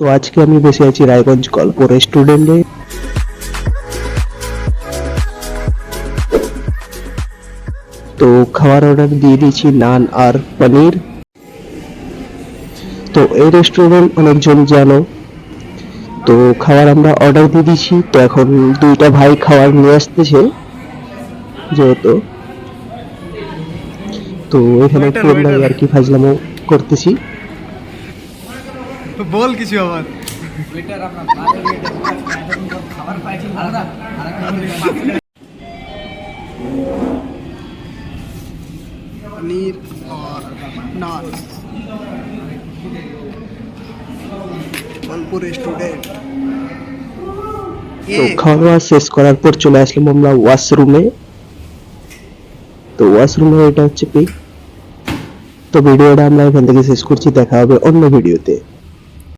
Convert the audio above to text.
তো আজকে আমি বসে আছি রায়গঞ্জ গল্প রেস্টুরেন্টে তো খাবার অর্ডার দিয়ে দিয়েছি নান আর পনির তো এই রেস্টুরেন্ট অনেকজন জানো তো খাবার আমরা অর্ডার দিয়ে দিয়েছি তো এখন দুইটা ভাই খাবার নিয়ে আসতেছে যেহেতু তো এখানে একটু আর কি ফাজলামো করতেছি बोल किसी आवाज वेटर अपना भात लिए तो कवर पार्टी आ रहा आ रहा पनीर और नान वन फोर स्टूडेंट तो खावा से स्कोर করতে আসলে মমলা ওয়াশরুমে তো ওয়াশরুমের এটা হচ্ছে কি তো ভিডিওটা আমরা আপনাদেরকে শেষ করছি দেখা হবে অন্য ভিডিওতে